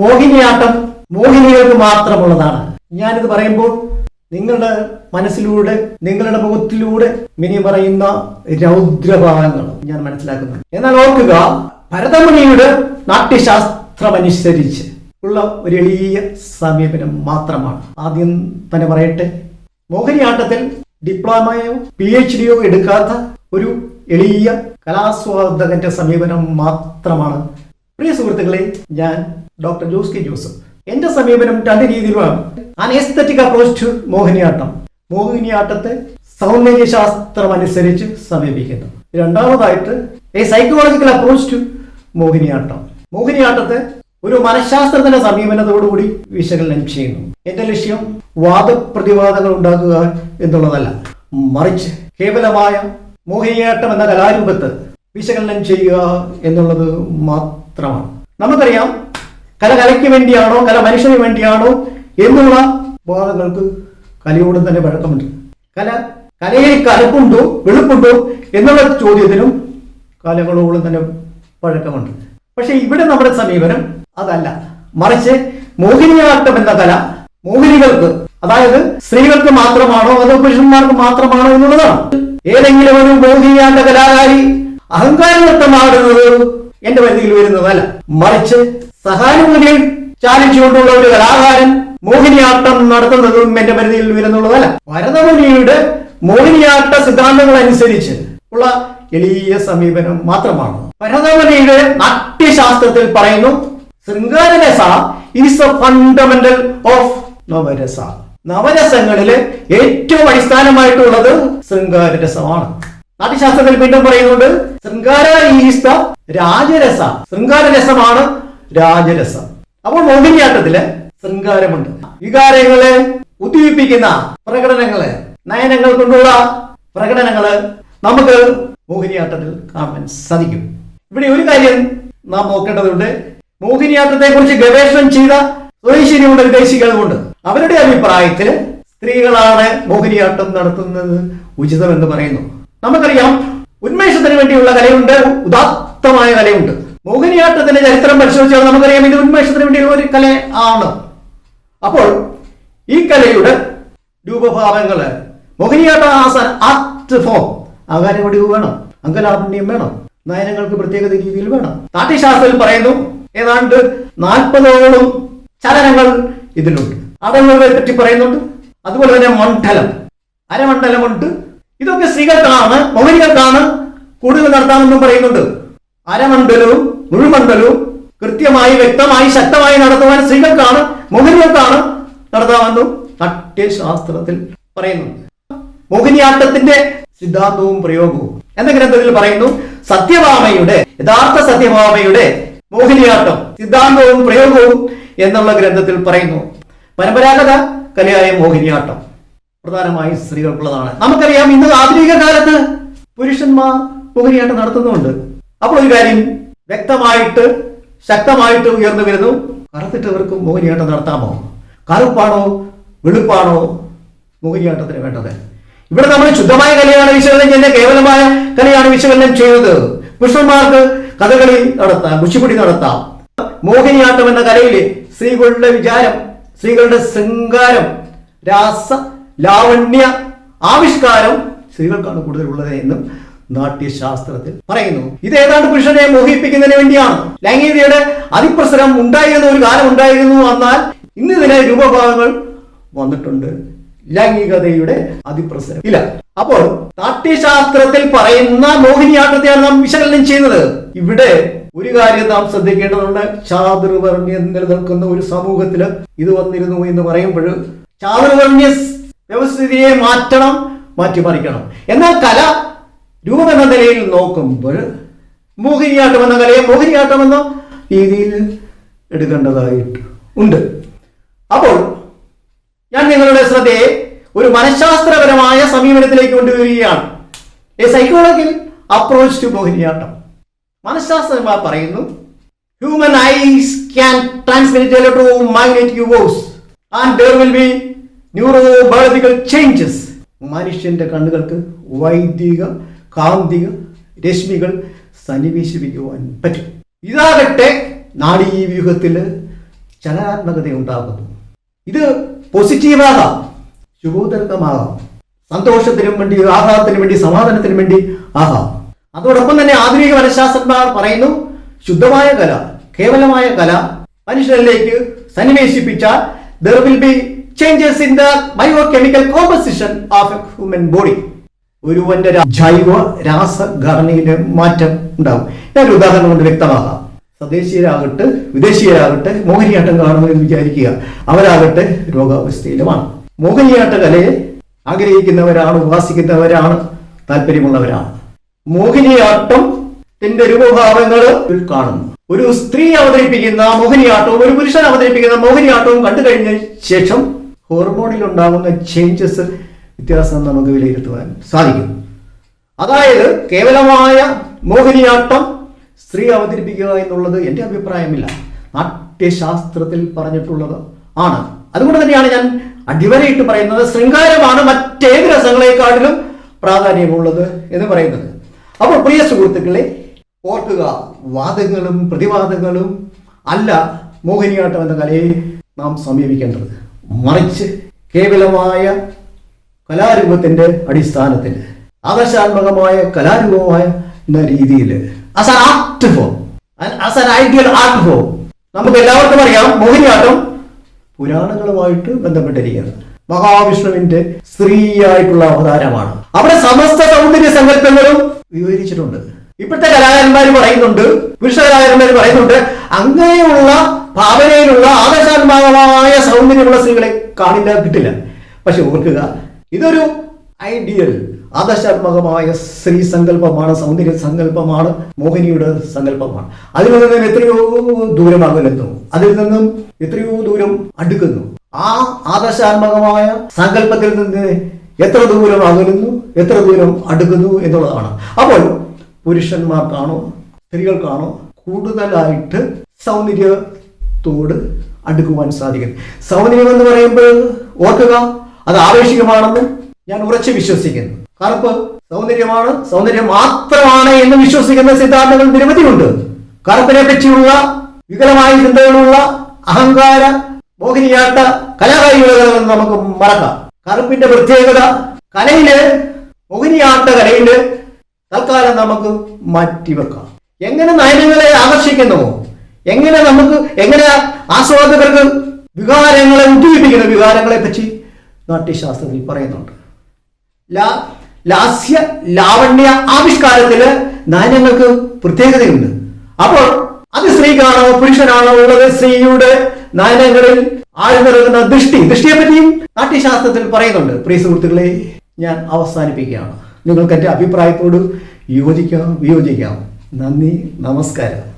മോഹിനിയാട്ടം മോഹിനികൾക്ക് മാത്രമുള്ളതാണ്. ഞാനിത് പറയുമ്പോൾ നിങ്ങളുടെ മനസ്സിലൂടെ നിങ്ങളുടെ മുഖത്തിലൂടെ മിനി പറയുന്ന രൗദ്രഭാവങ്ങൾ ഞാൻ മനസ്സിലാക്കുന്നു. എന്നാൽ ഓർക്കുക ഭരതമുനിയുടെ നാട്യശാസ്ത്രമനുസരിച്ച് ഉള്ള ഒരു എളിയ സമീപനം മാത്രമാണ്. ആദ്യം തന്നെ പറയട്ടെ മോഹിനിയാട്ടത്തിൽ ഡിപ്ലോമയോ പി എച്ച് ഡിയോ എടുക്കാത്ത ഒരു എളിയ കലാസ്വാദകന്റെ സമീപനം മാത്രമാണ് പ്രിയ സുഹൃത്തുക്കളെ ഞാൻ ഡോക്ടർ ജോസ് കെ ജോസഫ്. എന്റെ സമീപനം രണ്ട് രീതിയിലുമാണ്. Aesthetic approach to Mohiniyattam. മോഹിനിയാട്ടത്തെ സൗന്ദര്യ ശാസ്ത്രം അനുസരിച്ച് സമീപിക്കുന്നു. രണ്ടാമതായിട്ട് a psychological approach to Mohiniyattam. മോഹിനിയാട്ടത്തെ ഒരു മനഃശാസ്ത്രത്തിന്റെ സമീപനത്തോടുകൂടി വിശകലനം ചെയ്യുന്നു. എന്റെ ലക്ഷ്യം വാദപ്രതിവാദങ്ങൾ ഉണ്ടാക്കുക എന്നുള്ളതല്ല. മറിച്ച് കേവലമായ മോഹിനിയാട്ടം എന്ന കലാരൂപത്തെ വിശകലനം ചെയ്യുക എന്നുള്ളത് മാത്രമാണ്. നമുക്കറിയാം കല കലയ്ക്ക് വേണ്ടിയാണോ കല മനുഷ്യന് വേണ്ടിയാണോ എന്നുള്ള ബോധങ്ങൾക്ക് കലയോട് തന്നെ വഴക്കമുണ്ട് കല കലയിൽ കലപ്പുണ്ടോ വെളുപ്പുണ്ടോ എന്നുള്ള ചോദ്യത്തിനും കലകളോടും തന്നെ പഴക്കമുണ്ട്. പക്ഷെ ഇവിടെ നമ്മുടെ സമീപനം അതല്ല. മറിച്ച് മോഹിനിയാട്ടം എന്ന കല മോഹിനികൾക്ക് അതായത് സ്ത്രീകൾക്ക് മാത്രമാണോ അതോ പുരുഷന്മാർക്ക് മാത്രമാണോ എന്നുള്ളതാണ്. ഏതെങ്കിലും ഒരു മോഹിനിയാട്ട കലാകാരി അഹങ്കാര നൃത്തമാടുന്നത് എന്റെ പരിധിയിൽ വരുന്നതല്ല. മറിച്ച് സഹാനുഭൂതിയിൽ ചാലിച്ചുകൊണ്ടുള്ള ഒരു കലാകാരൻ മോഹിനിയാട്ടം നടത്തുന്നതും എന്റെ പരിധിയിൽ വരുന്നുള്ളതല്ല. ഭരതമുനിയുടെ മോഹിനിയാട്ട സിദ്ധാന്തങ്ങൾ അനുസരിച്ച് ഉള്ള എളിയ സമീപനം മാത്രമാണ്. ഭരതമുനിയുടെ നാട്യശാസ്ത്രത്തിൽ പറയുന്നു shringara rasa is a fundamental of navarasa. നവരസങ്ങളിലെ ഏറ്റവും അടിസ്ഥാനമായിട്ടുള്ളത് ശൃംഗാരരസമാണ്. നാട്യശാസ്ത്രത്തിൽ വീണ്ടും പറയുന്നുണ്ട് ശൃംഗാര ഈസ്ത രാജരസ. ശൃംഗാരരസമാണ് രാജരസം. അപ്പോൾ മോഹിനിയാട്ടത്തിൽ ശൃംഗാരമുണ്ട്. വികാരങ്ങളെ ഉദ്ദീപിക്കുന്ന പ്രകടനങ്ങൾ നയനങ്ങൾ കൊണ്ടുള്ള പ്രകടനങ്ങൾ നമുക്ക് മോഹിനിയാട്ടത്തിൽ കാണാൻ സാധിക്കും. ഇവിടെ ഒരു കാര്യം നാം നോക്കേണ്ടതുണ്ട്. മോഹിനിയാട്ടത്തെ കുറിച്ച് ഗവേഷണം ചെയ്ത സ്വദേശീയമുണ്ട് വിദേശികളുമുണ്ട്. അവരുടെ അഭിപ്രായത്തിൽ സ്ത്രീകളാണ് മോഹിനിയാട്ടം നടത്തുന്നത് ഉചിതമെന്ന് പറയുന്നു. നമുക്കറിയാം ഉന്മേഷത്തിന് വേണ്ടിയുള്ള കലയുണ്ട് ഉദാത്തമായ കലയുണ്ട്. മോഹിനിയാട്ടത്തിന്റെ ചരിത്രം പരിശോധിച്ചാൽ നമുക്കറിയാം ഇത് ഉന്മേഷത്തിന് വേണ്ടിയുള്ള ഒരു കല ആണ് അപ്പോൾ ഈ കലയുടെ രൂപഭാവങ്ങൾ മോഹിനിയാട്ട ആസന ആർട്ട് ഫോം ആകാരം കൂടി വേണം അങ്കലാപണ്യം വേണം നയനങ്ങൾക്ക് പ്രത്യേക രീതിയിൽ വേണം. നാട്യശാസ്ത്രത്തിൽ പറയുന്നു ഏതാണ്ട് നാൽപ്പതോളം ചലനങ്ങൾ ഇതിലുണ്ട്. അടവുകളെ പറ്റി പറയുന്നുണ്ട്. അതുപോലെ തന്നെ മണ്ഡലം. അരമണ്ഡലമുണ്ട്. ഇതൊക്കെ സ്ത്രീകൾക്കാണ് മൗലികൾക്കാണ് കൂടുതൽ നടത്താമെന്നും പറയുന്നുണ്ട്. അരമണ്ഡലവും മുഴുമണ്ഡലവും കൃത്യമായി വ്യക്തമായി ശക്തമായി നടത്തുവാൻ സ്ത്രീകൾക്കാണ് മോഹിനികൾക്കാണ് നടത്താമെന്നും നാട്യശാസ്ത്രത്തിൽ പറയുന്നുണ്ട്. മോഹിനിയാട്ടത്തിന്റെ സിദ്ധാന്തവും പ്രയോഗവും എന്ന ഗ്രന്ഥത്തിൽ പറയുന്നു സത്യഭാമയുടെ യഥാർത്ഥ സത്യഭാമയുടെ മോഹിനിയാട്ടം സിദ്ധാന്തവും പ്രയോഗവും എന്നുള്ള ഗ്രന്ഥത്തിൽ പറയുന്നു. പരമ്പരാഗത കലയായ മോഹിനിയാട്ടം. പ്രധാനമായും സ്ത്രീകൾക്കുള്ളതാണ്. നമുക്കറിയാം ഇന്ന് ആധുനിക കാലത്ത് പുരുഷന്മാർ മോഹിനിയാട്ടം നടത്തുന്നുണ്ട് അപ്പോൾ ഒരു കാര്യം വ്യക്തമായിട്ട് ശക്തമായിട്ട് ഉയർന്നു വരുന്നു. കറുത്തിട്ടവർക്കും മോഹിനിയാട്ടം നടത്താമോ? കറുപ്പാണോ വെളുപ്പാണോ മോഹിനിയാട്ടത്തിന് വേണ്ടത്? ഇവിടെ നമ്മൾ ശുദ്ധമായ കലയാണ് വിശകലനം ചെയ്യുന്നത്. കേവലമായ കലയാണ് വിശകലനം ചെയ്യുന്നത്. പുരുഷന്മാർക്ക് കഥകളി നടത്താം കുച്ചിപ്പുടി നടത്താം. മോഹിനിയാട്ടം എന്ന കലയിൽ സ്ത്രീകളുടെ വിചാരം സ്ത്രീകളുടെ ശൃംഗാരം രാസ ലാവണ്യ ആവിഷ്കാരം സ്ത്രീകൾക്കാണ് കൂടുതലുള്ളത് എന്നും നാട്യശാസ്ത്രത്തിൽ പറയുന്നു. ഇത് ഏതാണ്ട് പുരുഷനെ മോഹിപ്പിക്കുന്നതിന് വേണ്ടിയാണ്. ലൈംഗികതയുടെ അതിപ്രസരം ഉണ്ടായിരുന്ന ഒരു കാലം ഉണ്ടായിരുന്നു എന്നാൽ ഇന്ന് ഇതിനെ രൂപഭാവങ്ങൾ വന്നിട്ടുണ്ട്. ലൈംഗികതയുടെ അതിപ്രസരം. ഇല്ല. അപ്പോൾ നാട്യശാസ്ത്രത്തിൽ പറയുന്ന മോഹിനിയാട്ടത്തെയാണ് നാം വിശകലനം ചെയ്യുന്നത്. ഇവിടെ ഒരു കാര്യം നാം ശ്രദ്ധിക്കേണ്ടതുണ്ട്. ചാതുർവർണ്യം നിലനിൽക്കുന്ന ഒരു സമൂഹത്തിൽ ഇത് വന്നിരുന്നു എന്ന് പറയുമ്പോൾ ചാതുർവർണ്യ വ്യവസ്ഥിതിയെ മാറ്റണം മാറ്റിമറിക്കണം. എന്നാൽ കല രൂപം എന്ന നിലയിൽ നോക്കുമ്പോൾ മോഹിനിയാട്ടം എന്ന കലയെ മോഹിനിയാട്ടം എന്ന രീതിയിൽ എടുക്കേണ്ടതായിട്ട് ഉണ്ട്. അപ്പോൾ ഞാൻ നിങ്ങളുടെ ശ്രദ്ധയെ ഒരു മനഃശാസ്ത്രപരമായ സമീപനത്തിലേക്ക് കൊണ്ടുവരികയാണ്. A psychological approach to Mohiniyattam. മനഃശാസ്ത്രന്മാർ പറയുന്നു human eyes can transmit electromagnetic waves and there will be neurobiological changes മനുഷ്യന്റെ കണ്ണുകൾക്ക് വൈദിക കാന്തിക രശ്മികൾ സന്നിവേശിപ്പിക്കുവാൻ പറ്റും. ഇതാകട്ടെ നാഡീവ്യൂഹത്തിൽ ചലനാത്മകത ഉണ്ടാകുന്നു ഇത് പോസിറ്റീവാകാം ശുഭോദരകമാകാം സന്തോഷത്തിനും വേണ്ടി ആഹ്ലാദത്തിനും വേണ്ടി സമാധാനത്തിനും വേണ്ടി ആകാം. അതോടൊപ്പം തന്നെ ആധുനിക മനഃശാസ്ത്രജ്ഞർ പറയുന്നു ശുദ്ധമായ കല കേവലമായ കല മനുഷ്യരിലേക്ക് സന്നിവേശിപ്പിച്ചാൽ there will be changes in the biochemical composition of a human body ഒരുവന്റെ ജൈവ രാസഘടനയിലെ മാറ്റം ഉണ്ടാകും ഞാനൊരു ഉദാഹരണം കൊണ്ട് വ്യക്തമാകാം സ്വദേശീയരാകട്ടെ വിദേശീയരാകട്ടെ മോഹിനിയാട്ടം കാണുമെന്ന് വിചാരിക്കുക. അവരാകട്ടെ രോഗാവസ്ഥയിലുമാണ്. മോഹിനിയാട്ട കലയെ ആഗ്രഹിക്കുന്നവരാണ് ഉപാസിക്കുന്നവരാണ് താല്പര്യമുള്ളവരാണ്. മോഹിനിയാട്ടത്തിന്റെ രൂപഭാവങ്ങൾ കാണുന്നു. ഒരു സ്ത്രീ അവതരിപ്പിക്കുന്ന മോഹിനിയാട്ടവും ഒരു പുരുഷൻ അവതരിപ്പിക്കുന്ന മോഹിനിയാട്ടവും കണ്ടു കഴിഞ്ഞ ശേഷം ഹോർമോണിൽ ഉണ്ടാകുന്ന ചേഞ്ചസ് വ്യത്യാസം നമുക്ക് വിലയിരുത്തുവാൻ സാധിക്കും. അതായത് കേവലമായ മോഹിനിയാട്ടം സ്ത്രീ അവതരിപ്പിക്കുക എന്നുള്ളത് എന്റെ അഭിപ്രായമില്ല. നാട്യശാസ്ത്രത്തിൽ പറഞ്ഞിട്ടുള്ളത് ആണ്. അതുകൊണ്ട് തന്നെയാണ് ഞാൻ അടിവരയിട്ട് പറയുന്നത് ശൃംഗാരമാണ് മറ്റേത് രസങ്ങളെക്കാട്ടിലും പ്രാധാന്യമുള്ളത് എന്ന് പറയുന്നത്. അപ്പോൾ പ്രിയ സുഹൃത്തുക്കളെ ഓർക്കുക വാദങ്ങളും പ്രതിവാദങ്ങളും അല്ല മോഹിനിയാട്ടം എന്ന കലയെ നാം സമീപിക്കേണ്ടത്. മറിച്ച് കേവലമായ കലാരൂപത്തിന്റെ അടിസ്ഥാനത്തിൽ ആദർശാത്മകമായ കലാരൂപമായ രീതിയിൽ. As art form as ideal art form നമുക്ക് എല്ലാവർക്കും അറിയാം മോഹിനിയാട്ടം പുരാണങ്ങളുമായിട്ട് ബന്ധപ്പെട്ടിരിക്കുന്നത് മഹാവിഷ്ണുവിന്റെ സ്ത്രീയായിട്ടുള്ള അവതാരമാണ്. അവിടെ സമസ്ത സൗന്ദര്യ സങ്കല്പങ്ങളും വിവരിച്ചിട്ടുണ്ട്. ഇപ്പോഴത്തെ കലാകാരന്മാർ പറയുന്നുണ്ട് പുരുഷ കലാകാരന്മാർ പറയുന്നുണ്ട് അങ്ങനെയുള്ള ഭാവനയിലുള്ള ആദർശാത്മകമായ സൗന്ദര്യമുള്ള സ്ത്രീകളെ കാണില്ല കിട്ടില്ല. പക്ഷെ ഓർക്കുക ഇതൊരു ഐഡിയൽ ആദർശാത്മകമായ സ്ത്രീ സങ്കല്പമാണ് സൗന്ദര്യ സങ്കല്പമാണ് മോഹിനിയുടെ സങ്കല്പമാണ്. അതിൽ നിന്നും എത്രയോ ദൂരമാകുന്നു അതിൽ നിന്നും എത്രയോ ദൂരം അടുക്കുന്നു. ആ ആദർശാത്മകമായ സങ്കല്പത്തിൽ നിന്ന് എത്ര ദൂരം അകലുന്നു എത്ര ദൂരം അടുക്കുന്നു എന്നുള്ളതാണ്. അപ്പോൾ പുരുഷന്മാർക്കാണോ സ്ത്രീകൾക്കാണോ കൂടുതലായിട്ട് സൗന്ദര്യത്തോട് അടുക്കുവാൻ സാധിക്കും. സൗന്ദര്യം എന്ന് പറയുമ്പോൾ ഓർക്കുക അത് ആവേശികമാണെന്ന് ഞാൻ ഉറച്ചു വിശ്വസിക്കുന്നു. കറുപ്പ് സൗന്ദര്യമാണ് സൗന്ദര്യം മാത്രമാണ് എന്ന് വിശ്വസിക്കുന്ന സിദ്ധാന്തങ്ങൾ നിരവധിയുണ്ട്. കറുപ്പിനെ പറ്റിയുള്ള വികലമായ ചിന്തകളുള്ള അഹങ്കാര മോഹിനിയാട്ട കലാകാരികളെ നമുക്ക് മറക്കാം. കറുപ്പിന്റെ പ്രത്യേകത കലയിൽ മോഹിനിയാട്ട കലയിൽ തൽക്കാലം നമുക്ക് മാറ്റിവെക്കാം. എങ്ങനെ നയനങ്ങളെ ആകർഷിക്കുന്നു? എങ്ങനെ നമുക്ക് എങ്ങനെയാ ആസ്വാദകർക്ക് വികാരങ്ങളെ ഉദ്ദീപിക്കുന്ന വികാരങ്ങളെ പറ്റി നാട്യശാസ്ത്രത്തിൽ പറയുന്നുണ്ട്. ലാ ലാസ്യ ലാവണ്യ ആവിഷ്കാരത്തിൽ നയനങ്ങൾക്ക് പ്രത്യേകതയുണ്ട്. അപ്പോൾ അത് സ്ത്രീക്കാണോ പുരുഷനാണോ ഉള്ളത്? സ്ത്രീയുടെ നയനങ്ങളിൽ ആഴ്ന്നിറങ്ങുന്ന ദൃഷ്ടി ദൃഷ്ടിയെ പറ്റിയും നാട്യശാസ്ത്രത്തിൽ പറയുന്നുണ്ട്. പ്രിയ സുഹൃത്തുക്കളെ ഞാൻ അവസാനിപ്പിക്കുകയാണ്. നിങ്ങൾക്ക് എന്റെ അഭിപ്രായത്തോട് യോജിക്കാം വിയോജിക്കാം. നന്ദി നമസ്കാരം.